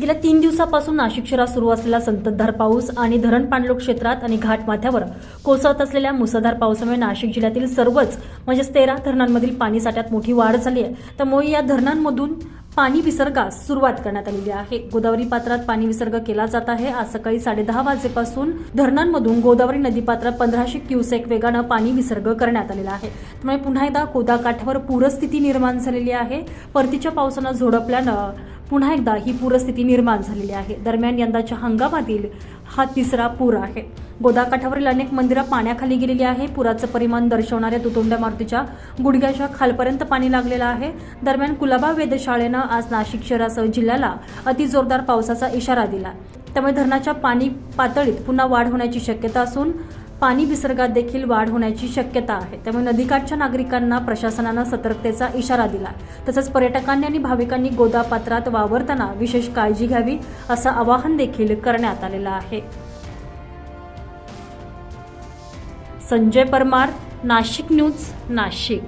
गेल्या तीन दिवसापासून नाशिक शहरात सुरू असलेला संततधार पाऊस आणि धरण पाणलोट क्षेत्रात आणि घाटमाथ्यावर कोसळत असलेल्या मुसळधार पावसामुळे नाशिक जिल्ह्यातील सर्वच म्हणजेच तेरा धरणांमधील पाणी साठ्यात मोठी वाढ झाली आहे. त्यामुळे या धरणांमधून पाणी विसर्गास सुरुवात करण्यात आलेली आहे. गोदावरी पात्रात पाणी विसर्ग केला जात आहे. आज सकाळी साडेदहा वाजेपासून धरणांमधून गोदावरी नदी पात्रात पंधराशे क्युसेक वेगानं पाणी विसर्ग करण्यात आलेला आहे. त्यामुळे पुन्हा एकदा कोदाकाठावर पूरस्थिती निर्माण झालेली आहे. परतीच्या पावसानं झोडपल्यानं पुन्हा एकदा ही पूरस्थिती निर्माण झालेली आहे. दरम्यान यंदाच्या हंगामातील हा तिसरा पूर आहे. गोदाकाठावरील अनेक मंदिरं पाण्याखाली गेलेली आहे. पुराचं परिमाण दर्शवणाऱ्या तुतुंड्या मारुतीच्या गुडघ्याच्या खालपर्यंत पाणी लागलेलं आहे. दरम्यान कुलाबा वेधशाळेनं आज नाशिक शहरासह जिल्ह्याला अतिजोरदार पावसाचा इशारा दिला. त्यामुळे धरणाच्या पाणी पातळीत पुन्हा वाढ होण्याची शक्यता असून पाणी विसर्गात देखील वाढ होण्याची शक्यता आहे. त्यामुळे नदीकाठच्या नागरिकांना प्रशासनानं सतर्कतेचा इशारा दिला तसंच पर्यटकांनी आणि भाविकांनी गोदापात्रात वावरताना विशेष काळजी घ्यावी असं आवाहन देखील करण्यात आलेलं आहे. संजय परमार नाशिक न्यूज नाशिक.